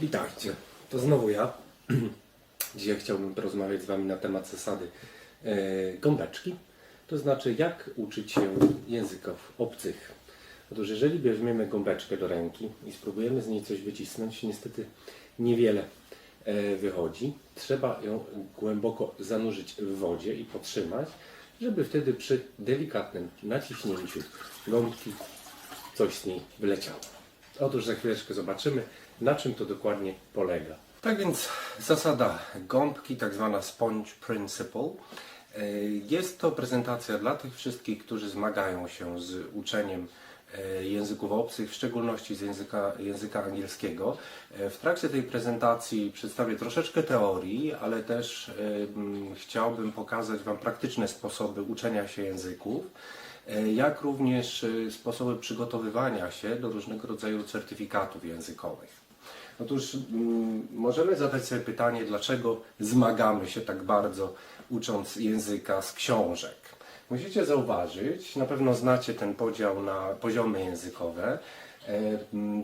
Witajcie, to znowu ja. Dzisiaj chciałbym porozmawiać z Wami na temat zasady e, gąbeczki, to znaczy jak uczyć się języków obcych. Otóż jeżeli weźmiemy gąbeczkę do ręki i spróbujemy z niej coś wycisnąć, niestety niewiele e, wychodzi. Trzeba ją głęboko zanurzyć w wodzie i potrzymać, żeby wtedy przy delikatnym naciśnięciu gąbki coś z niej wyleciało. Otóż za chwileczkę zobaczymy, na czym to dokładnie polega. Tak więc zasada gąbki, tak zwana sponge principle. E, Jest to prezentacja dla tych wszystkich, którzy zmagają się z uczeniem e, języków obcych, w szczególności z języka, języka angielskiego. E, W trakcie tej prezentacji przedstawię troszeczkę teorii, ale też chciałbym pokazać Wam praktyczne sposoby uczenia się języków jak również sposoby przygotowywania się do różnego rodzaju certyfikatów językowych. Otóż mm, możemy zadać sobie pytanie, dlaczego zmagamy się tak bardzo ucząc języka z książek. Musicie zauważyć, na pewno znacie ten podział na poziomy językowe. E,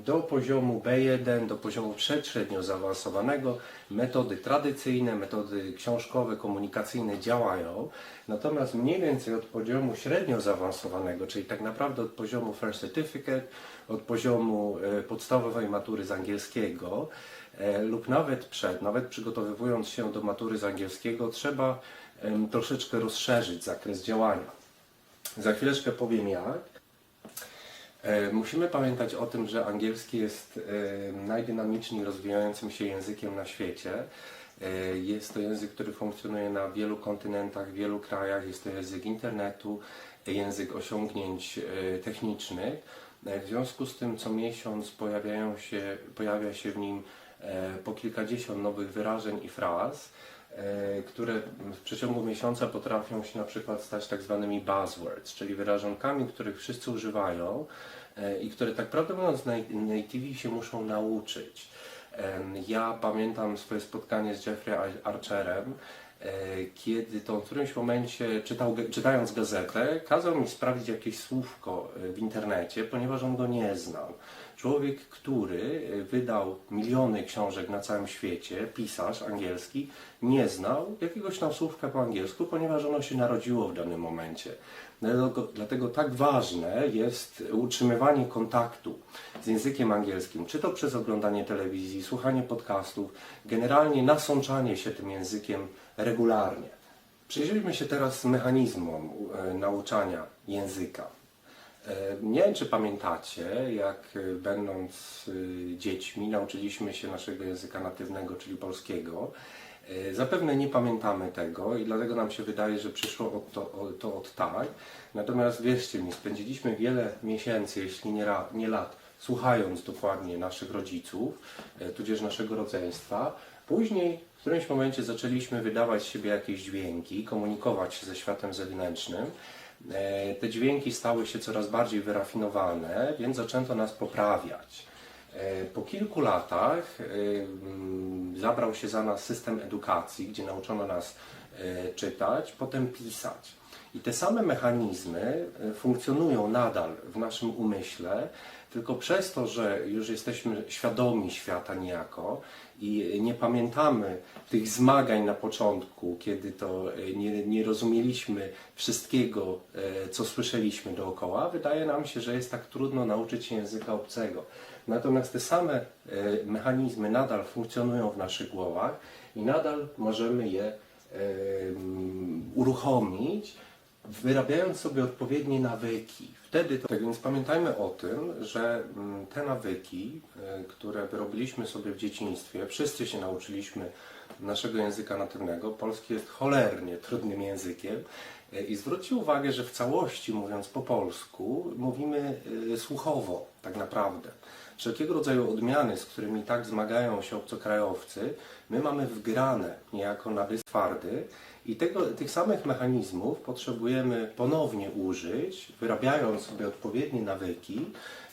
Do poziomu B1, do poziomu przedśrednio zaawansowanego metody tradycyjne, metody książkowe, komunikacyjne działają. Natomiast mniej więcej od poziomu średnio zaawansowanego, czyli tak naprawdę od poziomu First Certificate, od poziomu e, podstawowej matury z angielskiego e, lub nawet przed, nawet przygotowywując się do matury z angielskiego, trzeba troszeczkę rozszerzyć zakres działania. Za chwileczkę powiem jak. E, Musimy pamiętać o tym, że angielski jest e, najdynamiczniej rozwijającym się językiem na świecie. E, Jest to język, który funkcjonuje na wielu kontynentach, w wielu krajach. Jest to język internetu, język osiągnięć technicznych. W związku z tym co miesiąc pojawiają się, pojawia się w nim po kilkadziesiąt nowych wyrażeń i fraz, które w przeciągu miesiąca potrafią się na przykład stać tak zwanymi buzzwords, czyli wyrażonkami, których wszyscy używają e, i które tak prawdę mówiąc nat- nativi się muszą nauczyć. Ja pamiętam swoje spotkanie z Jeffrey Ar- Archerem, e, kiedy to w którymś momencie, czytał, czytając gazetę, kazał mi sprawdzić jakieś słówko e, w internecie, ponieważ on go nie znał. Człowiek, który e, wydał miliony książek na całym świecie, pisarz angielski, nie znał jakiegoś tam słówka po angielsku, ponieważ ono się narodziło w danym momencie. Dlatego, dlatego tak ważne jest utrzymywanie kontaktu z językiem angielskim, czy to przez oglądanie telewizji, słuchanie podcastów, generalnie nasączanie się tym językiem regularnie. Przyjrzyjmy się teraz mechanizmom e, nauczania języka. E, Nie wiem, czy pamiętacie, jak e, będąc e, dziećmi nauczyliśmy się naszego języka natywnego, czyli polskiego. Zapewne nie pamiętamy tego i dlatego nam się wydaje, że przyszło od to, od, to od tak. Natomiast wierzcie mi, spędziliśmy wiele miesięcy, jeśli nie, ra, nie lat, słuchając dokładnie naszych rodziców, tudzież naszego rodzeństwa. Później w którymś momencie zaczęliśmy wydawać z siebie jakieś dźwięki, komunikować się ze światem zewnętrznym. E, Te dźwięki stały się coraz bardziej wyrafinowane, więc zaczęto nas poprawiać. E, Po kilku latach e, mm, zabrał się za nas system edukacji, gdzie nauczono nas czytać, potem pisać. I te same mechanizmy e, funkcjonują nadal w naszym umyśle, tylko przez to, że już jesteśmy świadomi świata niejako i nie pamiętamy tych zmagań na początku, kiedy to e, nie, nie rozumieliśmy wszystkiego, e, co słyszeliśmy dookoła, wydaje nam się, że jest tak trudno nauczyć się języka obcego. Natomiast te same mechanizmy nadal funkcjonują w naszych głowach i nadal możemy je uruchomić, wyrabiając sobie odpowiednie nawyki. Wtedy to, tak więc pamiętajmy o tym, że mm, te nawyki, e, które wyrobiliśmy sobie w dzieciństwie, wszyscy się nauczyliśmy naszego języka natywnego. Polski jest cholernie trudnym językiem. E, I zwróćcie uwagę, że w całości mówiąc po polsku, mówimy e, słuchowo tak naprawdę. Wszelkiego rodzaju odmiany, z którymi tak zmagają się obcokrajowcy, my mamy wgrane niejako na twardy i tego, tych samych mechanizmów potrzebujemy ponownie użyć, wyrabiając sobie odpowiednie nawyki,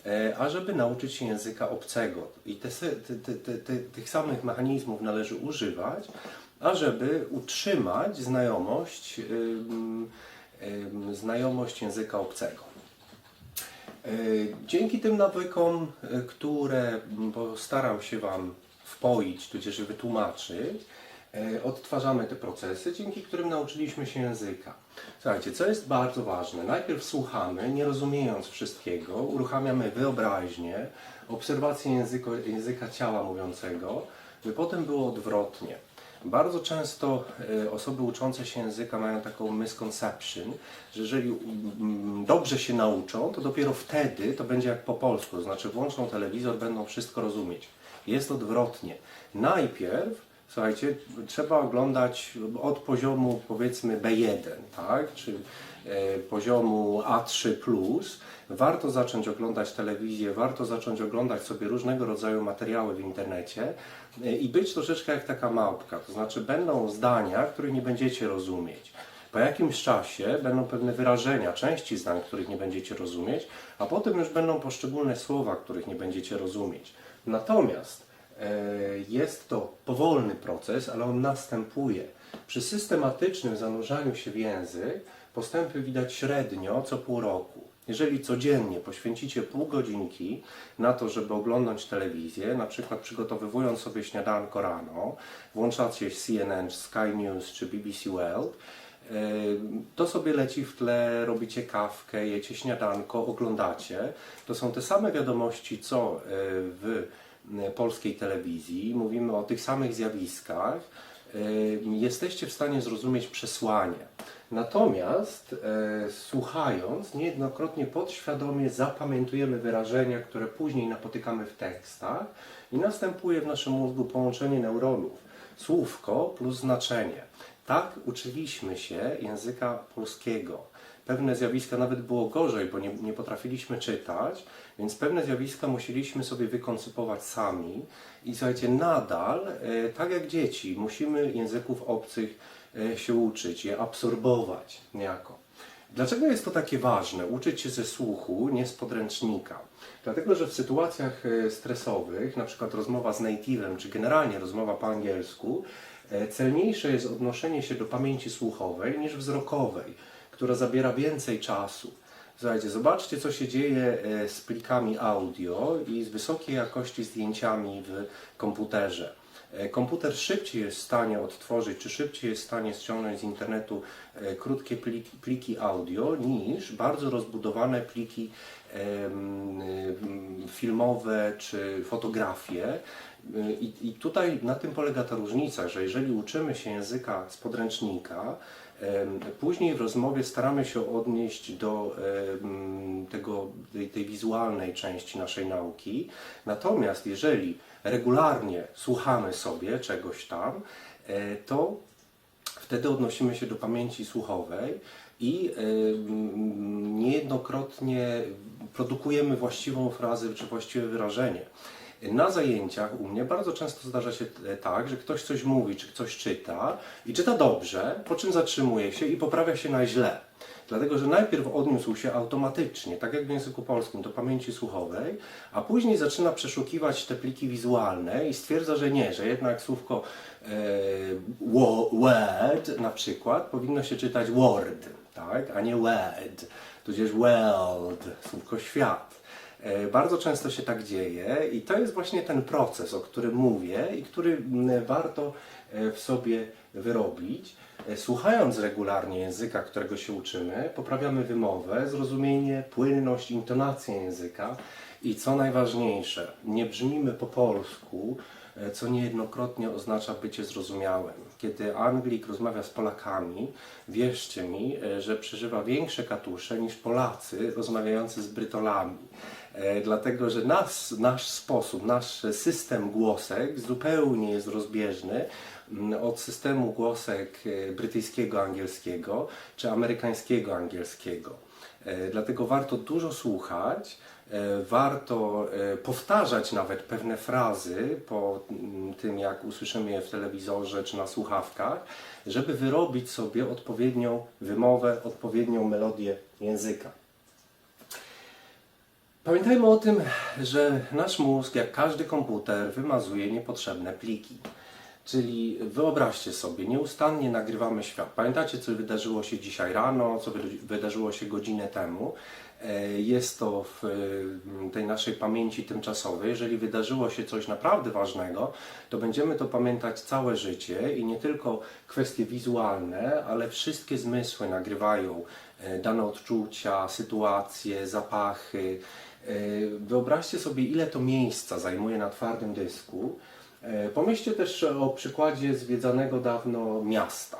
e, ażeby nauczyć się języka obcego. I te, te, te, te, tych samych mechanizmów należy używać, ażeby utrzymać znajomość, znajomość języka obcego. E, Dzięki tym nawykom, e, które postaram się Wam wpoić, tudzież wytłumaczyć, odtwarzamy te procesy, dzięki którym nauczyliśmy się języka. Słuchajcie, co jest bardzo ważne? Najpierw słuchamy, nie rozumiejąc wszystkiego, uruchamiamy wyobraźnię, obserwację języko, języka ciała mówiącego, by potem było odwrotnie. Bardzo często e, osoby uczące się języka mają taką misconception, że jeżeli mm, dobrze się nauczą, to dopiero wtedy to będzie jak po polsku, to znaczy włączą telewizor, będą wszystko rozumieć. Jest odwrotnie. Najpierw, słuchajcie, trzeba oglądać od poziomu powiedzmy B1, tak, czy e, poziomu A3+, warto zacząć oglądać telewizję, warto zacząć oglądać sobie różnego rodzaju materiały w internecie e, i być troszeczkę jak taka małpka. To znaczy będą zdania, których nie będziecie rozumieć. Po jakimś czasie będą pewne wyrażenia, części zdań, których nie będziecie rozumieć, a potem już będą poszczególne słowa, których nie będziecie rozumieć. Natomiast jest to powolny proces, ale on następuje. Przy systematycznym zanurzaniu się w język postępy widać średnio co pół roku. Jeżeli codziennie poświęcicie pół godzinki na to, żeby oglądać telewizję, na przykład przygotowywując sobie śniadanko rano, włączacie CNN, Sky News czy BBC World, e, to sobie leci w tle, robicie kawkę, jecie śniadanko, oglądacie. To są te same wiadomości, co e, w e, polskiej telewizji. Mówimy o tych samych zjawiskach. E, Jesteście w stanie zrozumieć przesłanie. Natomiast e, słuchając, niejednokrotnie podświadomie zapamiętujemy wyrażenia, które później napotykamy w tekstach i następuje w naszym mózgu połączenie neuronów. Słówko plus znaczenie. Tak uczyliśmy się języka polskiego. Pewne zjawiska nawet było gorzej, bo nie, nie potrafiliśmy czytać, więc pewne zjawiska musieliśmy sobie wykoncypować sami. I słuchajcie, nadal, e, tak jak dzieci, musimy języków obcych e, się uczyć, je absorbować niejako. Dlaczego jest to takie ważne? Uczyć się ze słuchu, nie z podręcznika. Dlatego, że w sytuacjach e, stresowych, na przykład rozmowa z native'em, czy generalnie rozmowa po angielsku, celniejsze jest odnoszenie się do pamięci słuchowej niż wzrokowej, która zabiera więcej czasu. Słuchajcie, zobaczcie, co się dzieje e, z plikami audio i z wysokiej jakości zdjęciami w komputerze. E, Komputer szybciej jest w stanie odtworzyć, czy szybciej jest w stanie ściągnąć z internetu e, krótkie pliki, pliki audio niż bardzo rozbudowane pliki filmowe czy fotografie. I, I tutaj na tym polega ta różnica, że jeżeli uczymy się języka z podręcznika, później w rozmowie staramy się odnieść do tego, tej, tej wizualnej części naszej nauki. Natomiast jeżeli regularnie słuchamy sobie czegoś tam, e, to wtedy odnosimy się do pamięci słuchowej i niejednokrotnie produkujemy właściwą frazę czy właściwe wyrażenie. Na zajęciach u mnie bardzo często zdarza się e, tak, że ktoś coś mówi, czy coś czyta i czyta dobrze, po czym zatrzymuje się i poprawia się na źle. Dlatego, że najpierw odniósł się automatycznie, tak jak w języku polskim, do pamięci słuchowej, a później zaczyna przeszukiwać te pliki wizualne i stwierdza, że nie, że jednak słówko e, wo- word na przykład powinno się czytać word, tak, a nie word, tudzież world, słówko świat. E, Bardzo często się tak dzieje i to jest właśnie ten proces, o którym mówię i który mm, warto e, w sobie wyrobić. E, Słuchając regularnie języka, którego się uczymy, poprawiamy wymowę, zrozumienie, płynność, intonację języka i co najważniejsze, nie brzmimy po polsku, co niejednokrotnie oznacza bycie zrozumiałym. Kiedy Anglik rozmawia z Polakami, wierzcie mi, że przeżywa większe katusze niż Polacy rozmawiający z Brytolami. E, Dlatego, że nas, nasz sposób, nasz system głosek zupełnie jest rozbieżny mm, od systemu głosek e, brytyjskiego angielskiego czy amerykańskiego angielskiego. E, Dlatego warto dużo słuchać, warto powtarzać nawet pewne frazy po mm, tym, jak usłyszymy je w telewizorze czy na słuchawkach, żeby wyrobić sobie odpowiednią wymowę, odpowiednią melodię języka. Pamiętajmy o tym, że nasz mózg, jak każdy komputer, wymazuje niepotrzebne pliki. Czyli wyobraźcie sobie, nieustannie nagrywamy świat. Pamiętacie, co wydarzyło się dzisiaj rano, co wy- wydarzyło się godzinę temu? E, Jest to w e, tej naszej pamięci tymczasowej. Jeżeli wydarzyło się coś naprawdę ważnego, to będziemy to pamiętać całe życie i nie tylko kwestie wizualne, ale wszystkie zmysły nagrywają e, dane odczucia, sytuacje, zapachy. E, Wyobraźcie sobie, ile to miejsca zajmuje na twardym dysku. E, Pomyślcie też o przykładzie zwiedzanego dawno miasta.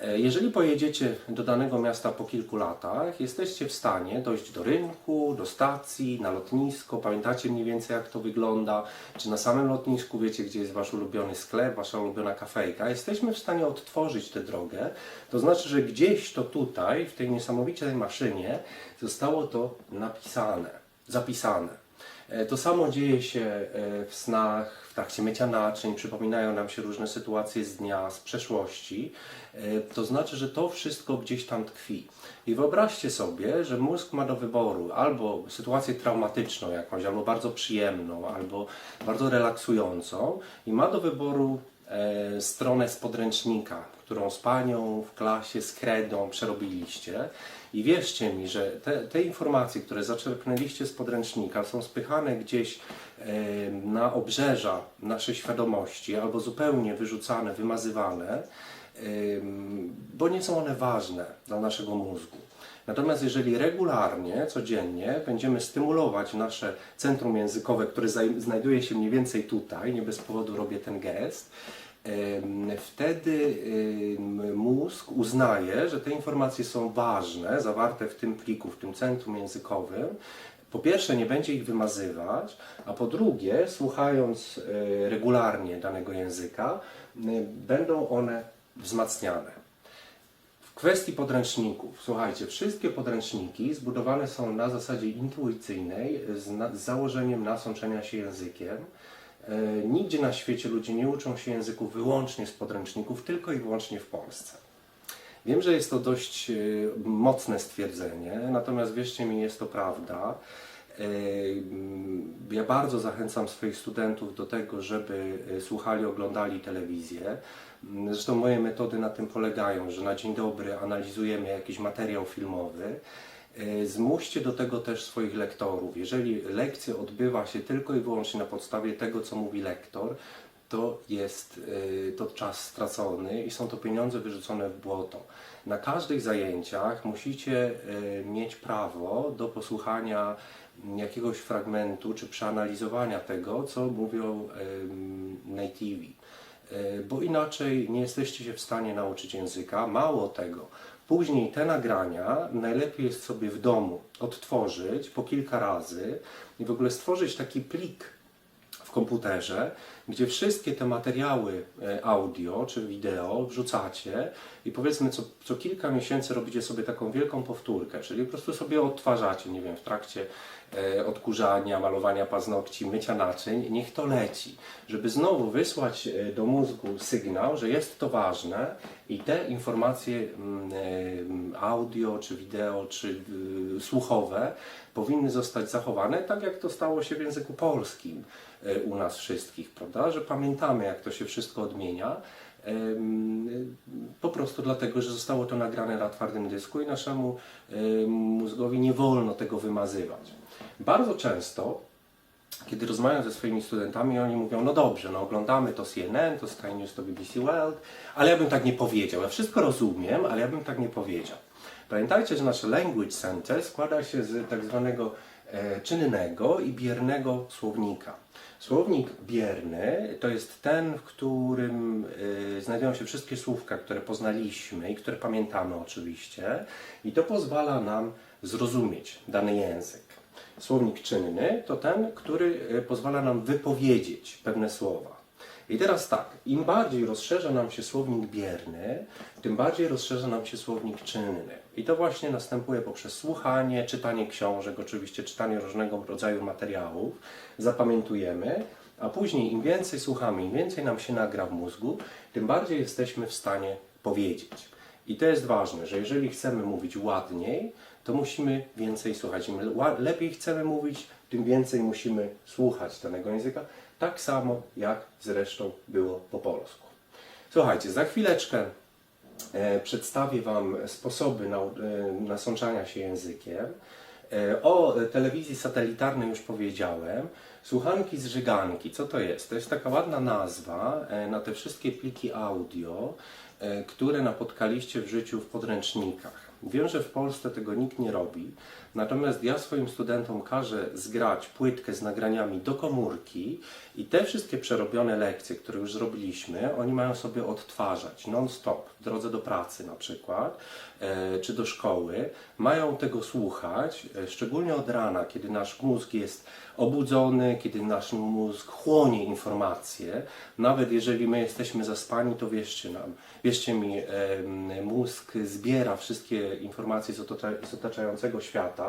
E, Jeżeli pojedziecie do danego miasta po kilku latach, jesteście w stanie dojść do rynku, do stacji, na lotnisko, pamiętacie mniej więcej jak to wygląda, czy na samym lotnisku wiecie, gdzie jest wasz ulubiony sklep, wasza ulubiona kafejka. Jesteśmy w stanie odtworzyć tę drogę, to znaczy, że gdzieś to tutaj, w tej niesamowitej maszynie, zostało to napisane, zapisane. E, To samo dzieje się e, w snach, w trakcie mycia naczyń, przypominają nam się różne sytuacje z dnia, z przeszłości. E, To znaczy, że to wszystko gdzieś tam tkwi. I wyobraźcie sobie, że mózg ma do wyboru albo sytuację traumatyczną jakąś, albo bardzo przyjemną, albo bardzo relaksującą i ma do wyboru stronę z podręcznika, którą z panią w klasie z kredą przerobiliście. I wierzcie mi, że te, te informacje, które zaczerpnęliście z podręcznika, są spychane gdzieś e, na obrzeża naszej świadomości, albo zupełnie wyrzucane, wymazywane, em, bo nie są one ważne dla naszego mózgu. Natomiast jeżeli regularnie, codziennie będziemy stymulować nasze centrum językowe, które znajduje się mniej więcej tutaj, nie bez powodu robię ten gest, wtedy mózg uznaje, że te informacje są ważne, zawarte w tym pliku, w tym centrum językowym. Po pierwsze, nie będzie ich wymazywać, a po drugie, słuchając e, regularnie danego języka, będą one wzmacniane. W kwestii podręczników, słuchajcie, wszystkie podręczniki zbudowane są na zasadzie intuicyjnej, z założeniem nasączenia się językiem. E, nigdzie na świecie ludzie nie uczą się języków wyłącznie z podręczników, tylko i wyłącznie w Polsce. Wiem, że jest to dość e, mocne stwierdzenie, natomiast wierzcie mi, jest to prawda. E, Ja bardzo zachęcam swoich studentów do tego, żeby słuchali, oglądali telewizję. Mm, Zresztą moje metody na tym polegają, że na dzień dobry analizujemy jakiś materiał filmowy. E, Zmuście do tego też swoich lektorów. Jeżeli lekcja odbywa się tylko i wyłącznie na podstawie tego, co mówi lektor, to jest y, to czas stracony i są to pieniądze wyrzucone w błoto. Na każdych zajęciach musicie y, mieć prawo do posłuchania jakiegoś fragmentu czy przeanalizowania tego, co mówią nativi. Bo inaczej nie jesteście się w stanie nauczyć języka. Mało tego, później te nagrania najlepiej jest sobie w domu odtworzyć po kilka razy i w ogóle stworzyć taki plik w komputerze, gdzie wszystkie te materiały e, audio czy wideo wrzucacie i powiedzmy co, co kilka miesięcy robicie sobie taką wielką powtórkę, czyli po prostu sobie odtwarzacie, nie wiem, w trakcie odkurzania, malowania paznokci, mycia naczyń, niech to leci, żeby znowu wysłać e, do mózgu sygnał, że jest to ważne i te informacje mm, e, audio, czy wideo, czy słuchowe powinny zostać zachowane, tak jak to stało się w języku polskim e, u nas wszystkich, prawda? Że pamiętamy, jak to się wszystko odmienia. em, Po prostu dlatego, że zostało to nagrane na twardym dysku i naszemu em, mózgowi nie wolno tego wymazywać. Bardzo często kiedy rozmawiam ze swoimi studentami, oni mówią, no dobrze, no oglądamy to CNN, to Sky News, to BBC World, ale ja bym tak nie powiedział. Ja wszystko rozumiem, ale ja bym tak nie powiedział. Pamiętajcie, że nasze Language Center składa się z tak zwanego e, czynnego i biernego słownika. Słownik bierny to jest ten, w którym e, znajdują się wszystkie słówka, które poznaliśmy i które pamiętamy oczywiście i to pozwala nam zrozumieć dany język. Słownik czynny to ten, który e, pozwala nam wypowiedzieć pewne słowa. I teraz tak, im bardziej rozszerza nam się słownik bierny, tym bardziej rozszerza nam się słownik czynny. I to właśnie następuje poprzez słuchanie, czytanie książek, oczywiście czytanie różnego rodzaju materiałów, zapamiętujemy, a później im więcej słuchamy, im więcej nam się nagra w mózgu, tym bardziej jesteśmy w stanie powiedzieć. I to jest ważne, że jeżeli chcemy mówić ładniej, to musimy więcej słuchać. Im lepiej chcemy mówić, tym więcej musimy słuchać danego języka. Tak samo jak zresztą było po polsku. Słuchajcie, za chwileczkę e, przedstawię Wam sposoby nau- e, nasączania się językiem. E, O telewizji satelitarnej już powiedziałem. Słuchanki z żyganki, co to jest? To jest taka ładna nazwa na te wszystkie pliki audio, które napotkaliście w życiu w podręcznikach. Wiem, że w Polsce tego nikt nie robi, natomiast ja swoim studentom każę zgrać płytkę z nagraniami do komórki i te wszystkie przerobione lekcje, które już zrobiliśmy, oni mają sobie odtwarzać non-stop, w drodze do pracy na przykład, e, czy do szkoły, mają tego słuchać, e, szczególnie od rana, kiedy nasz mózg jest obudzony, kiedy nasz mózg chłonie informacje, nawet jeżeli my jesteśmy zaspani, to wierzcie nam, wierzcie mi, mózg zbiera wszystkie informacje z otaczającego świata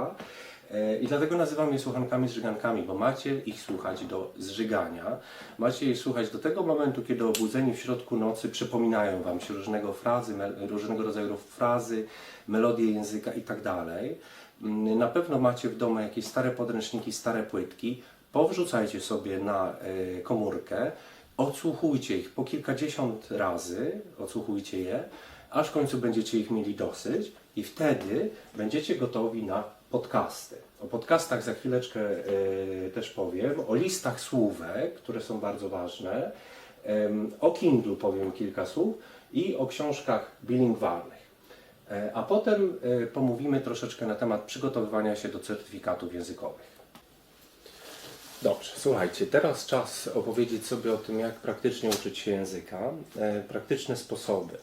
e, i dlatego nazywam je słuchankami zżygankami, bo macie ich słuchać do zżygania, macie ich słuchać do tego momentu, kiedy obudzeni w środku nocy przypominają Wam się różnego, frazy, różnego rodzaju frazy, melodie języka i tak. Mm, Na pewno macie w domu jakieś stare podręczniki, stare płytki. Powrzucajcie sobie na e, komórkę, odsłuchujcie ich po kilkadziesiąt razy, odsłuchujcie je, aż w końcu będziecie ich mieli dosyć i wtedy będziecie gotowi na podcasty. O podcastach za chwileczkę e, też powiem, o listach słówek, które są bardzo ważne, o Kindle powiem kilka słów i o książkach bilingwalnych. E, A potem e, pomówimy troszeczkę na temat przygotowywania się do certyfikatów językowych. Dobrze, słuchajcie, teraz czas opowiedzieć sobie o tym, jak praktycznie uczyć się języka, praktyczne sposoby.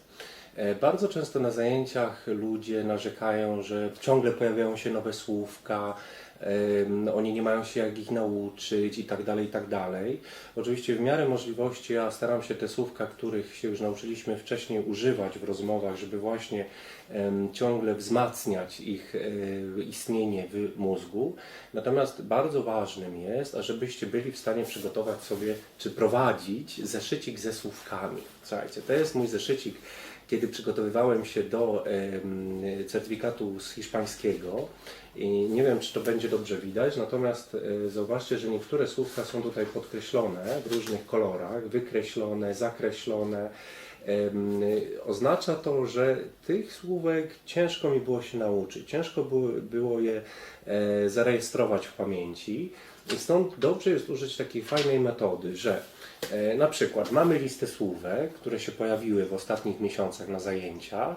E, Bardzo często na zajęciach ludzie narzekają, że ciągle pojawiają się nowe słówka, oni nie mają się jak ich nauczyć i tak dalej, i tak dalej. Oczywiście w miarę możliwości ja staram się te słówka, których się już nauczyliśmy wcześniej używać w rozmowach, żeby właśnie ciągle wzmacniać ich e, istnienie w mózgu. Natomiast bardzo ważnym jest, ażebyście byli w stanie przygotować sobie, czy prowadzić zeszycik ze słówkami. Słuchajcie, to jest mój zeszycik, kiedy przygotowywałem się do certyfikatu z hiszpańskiego. I nie wiem, czy to będzie dobrze widać, natomiast e, zauważcie, że niektóre słówka są tutaj podkreślone w różnych kolorach, wykreślone, zakreślone. Oznacza to, że tych słówek ciężko mi było się nauczyć, ciężko było, je e, zarejestrować w pamięci. I stąd dobrze jest użyć takiej fajnej metody, że na przykład mamy listę słówek, które się pojawiły w ostatnich miesiącach na zajęciach,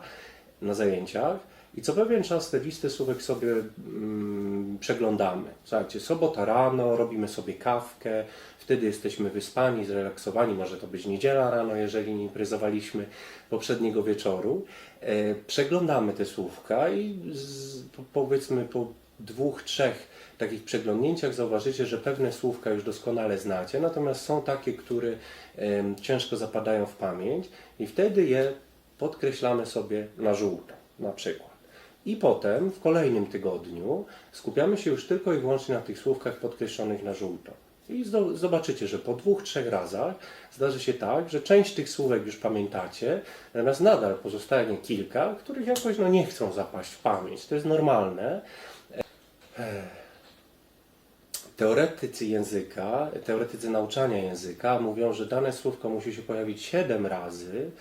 na zajęciach i co pewien czas te listy słówek sobie mm, przeglądamy. Słuchajcie, sobota rano, robimy sobie kawkę, wtedy jesteśmy wyspani, zrelaksowani, może to być niedziela rano, jeżeli nie imprezowaliśmy poprzedniego wieczoru. E, przeglądamy te słówka i z, po, powiedzmy po dwóch, trzech takich przeglądnięciach zauważycie, że pewne słówka już doskonale znacie, natomiast są takie, które ciężko zapadają w pamięć i wtedy je podkreślamy sobie na żółto, na przykład. I potem w kolejnym tygodniu skupiamy się już tylko i wyłącznie na tych słówkach podkreślonych na żółto. I zobaczycie, że po dwóch, trzech razach zdarzy się tak, że część tych słówek już pamiętacie, natomiast nadal pozostaje kilka, których jakoś no, nie chcą zapaść w pamięć. To jest normalne. Teoretycy języka, teoretycy nauczania języka mówią, że dane słówko musi się pojawić 7 razy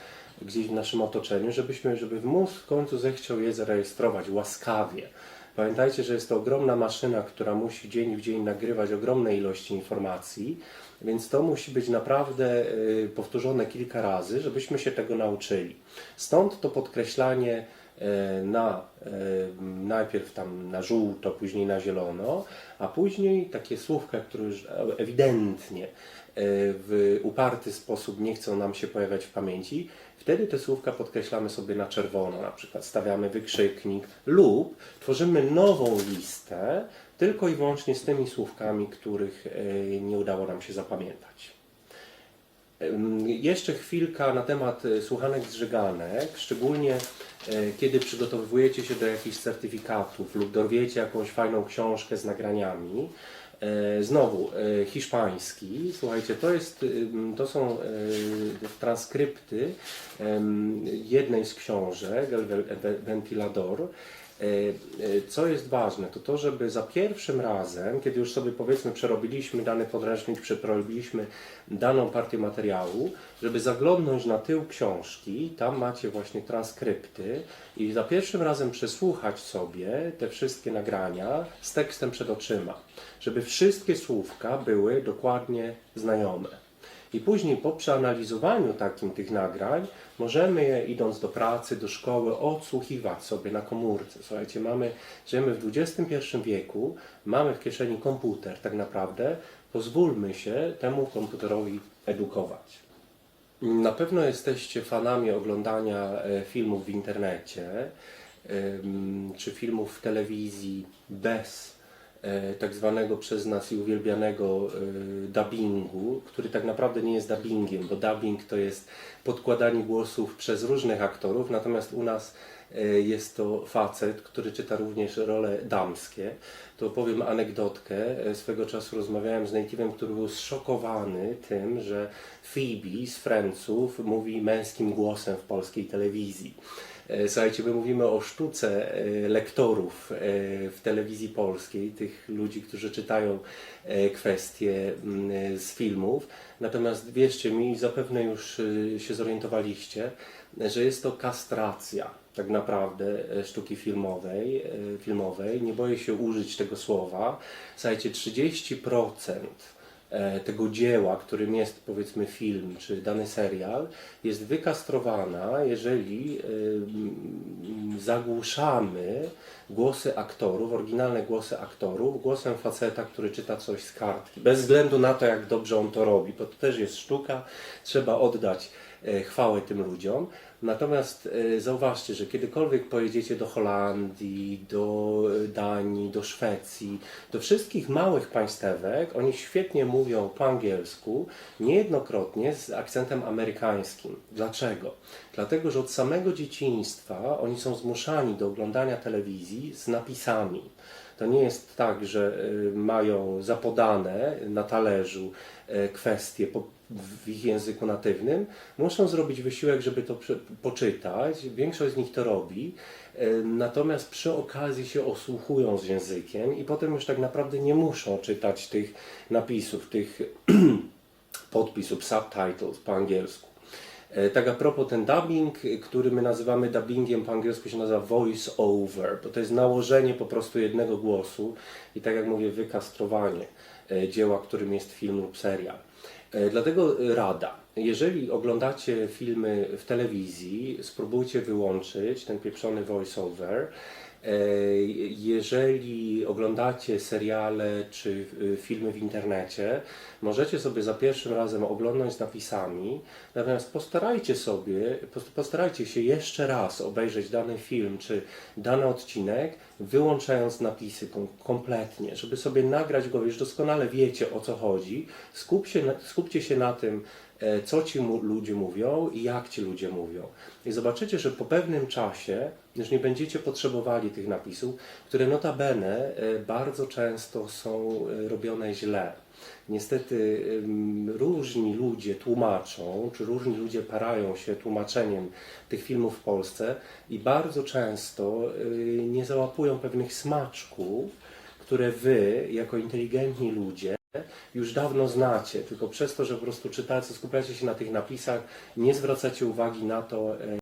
gdzieś w naszym otoczeniu, żebyśmy, żeby mózg w końcu zechciał je zarejestrować łaskawie. Pamiętajcie, że jest to ogromna maszyna, która musi dzień w dzień nagrywać ogromne ilości informacji, więc to musi być naprawdę y, powtórzone kilka razy, żebyśmy się tego nauczyli. Stąd to podkreślanie e, na, e, najpierw tam na żółto, później na zielono, a później takie słówka, które już ewidentnie e, w uparty sposób nie chcą nam się pojawiać w pamięci, wtedy te słówka podkreślamy sobie na czerwono, na przykład stawiamy wykrzyknik lub tworzymy nową listę tylko i wyłącznie z tymi słówkami, których e, nie udało nam się zapamiętać. Jeszcze chwilka na temat e, słuchanek zżyganek, szczególnie e, kiedy przygotowujecie się do jakichś certyfikatów lub dorwiecie jakąś fajną książkę z nagraniami. E, Znowu, hiszpański, słuchajcie, to, jest, to są transkrypty jednej z książek, El Ventilador. E, e, Co jest ważne, to to, żeby za pierwszym razem, kiedy już sobie powiedzmy przerobiliśmy dany podręcznik, przerobiliśmy daną partię materiału, żeby zaglądnąć na tył książki, tam macie właśnie transkrypty i za pierwszym razem przesłuchać sobie te wszystkie nagrania z tekstem przed oczyma, żeby wszystkie słówka były dokładnie znajome. I później po przeanalizowaniu takim tych nagrań możemy je idąc do pracy, do szkoły odsłuchiwać sobie na komórce. Słuchajcie, mamy, żyjemy w XXI wieku, mamy w kieszeni komputer tak naprawdę, pozwólmy się temu komputerowi edukować. Na pewno jesteście fanami oglądania e, filmów w internecie, czy filmów w telewizji bez tak zwanego przez nas i uwielbianego e, dubbingu, który tak naprawdę nie jest dubbingiem, bo dubbing to jest podkładanie głosów przez różnych aktorów, natomiast u nas e, jest to facet, który czyta również role damskie. To powiem anegdotkę. E, Swego czasu rozmawiałem z native'em, który był zszokowany tym, że Phoebe z Franców mówi męskim głosem w polskiej telewizji. E, Słuchajcie, my mówimy o sztuce e, lektorów e, w telewizji polskiej, tych ludzi, którzy czytają kwestie mm, z filmów. Natomiast wierzcie mi, zapewne już się zorientowaliście, że jest to kastracja tak naprawdę sztuki filmowej, filmowej. Nie boję się użyć tego słowa. Słuchajcie, 30% e, tego dzieła, którym jest powiedzmy film czy dany serial, jest wykastrowana, jeżeli e, zagłuszamy głosy aktorów, oryginalne głosy aktorów, głosem faceta, który czyta coś z kartki. Bez względu na to, jak dobrze on to robi, bo to też jest sztuka, trzeba oddać e, chwałę tym ludziom. Natomiast e, zauważcie, że kiedykolwiek pojedziecie do Holandii, do e, Danii, do Szwecji, do wszystkich małych państewek, oni świetnie mówią po angielsku, niejednokrotnie z akcentem amerykańskim. Dlaczego? Dlatego, że od samego dzieciństwa oni są zmuszani do oglądania telewizji z napisami. To nie jest tak, że mają zapodane na talerzu e, kwestie w ich języku natywnym. Muszą zrobić wysiłek, żeby to poczytać. Większość z nich to robi. E, Natomiast przy okazji się osłuchują z językiem i potem już tak naprawdę nie muszą czytać tych napisów, tych podpisów, subtitles po angielsku. E, Tak a propos ten dubbing, który my nazywamy dubbingiem po angielsku się nazywa voice over, bo to jest nałożenie po prostu jednego głosu i tak jak mówię wykastrowanie e, dzieła, którym jest film lub serial. E, Dlatego y, rada, jeżeli oglądacie filmy w telewizji, spróbujcie wyłączyć ten pieprzony voice over. E, Jeżeli oglądacie seriale czy y, filmy w internecie, możecie sobie za pierwszym razem oglądać z napisami, natomiast postarajcie sobie, pos- postarajcie się jeszcze raz obejrzeć dany film czy dany odcinek, wyłączając napisy kom- kompletnie, żeby sobie nagrać go, już doskonale wiecie o co chodzi, Skup się skupcie się na tym, e, co ci ludzie mówią i jak ci ludzie mówią. I zobaczycie, że po pewnym czasie już nie będziecie potrzebowali tych napisów, które notabene e, bardzo często są e, robione źle. Niestety różni ludzie tłumaczą, czy różni ludzie parają się tłumaczeniem tych filmów w Polsce i bardzo często nie załapują pewnych smaczków, które wy, jako inteligentni ludzie, już dawno znacie, tylko przez to, że po prostu czytacie, skupiacie się na tych napisach, nie zwracacie uwagi na to, e,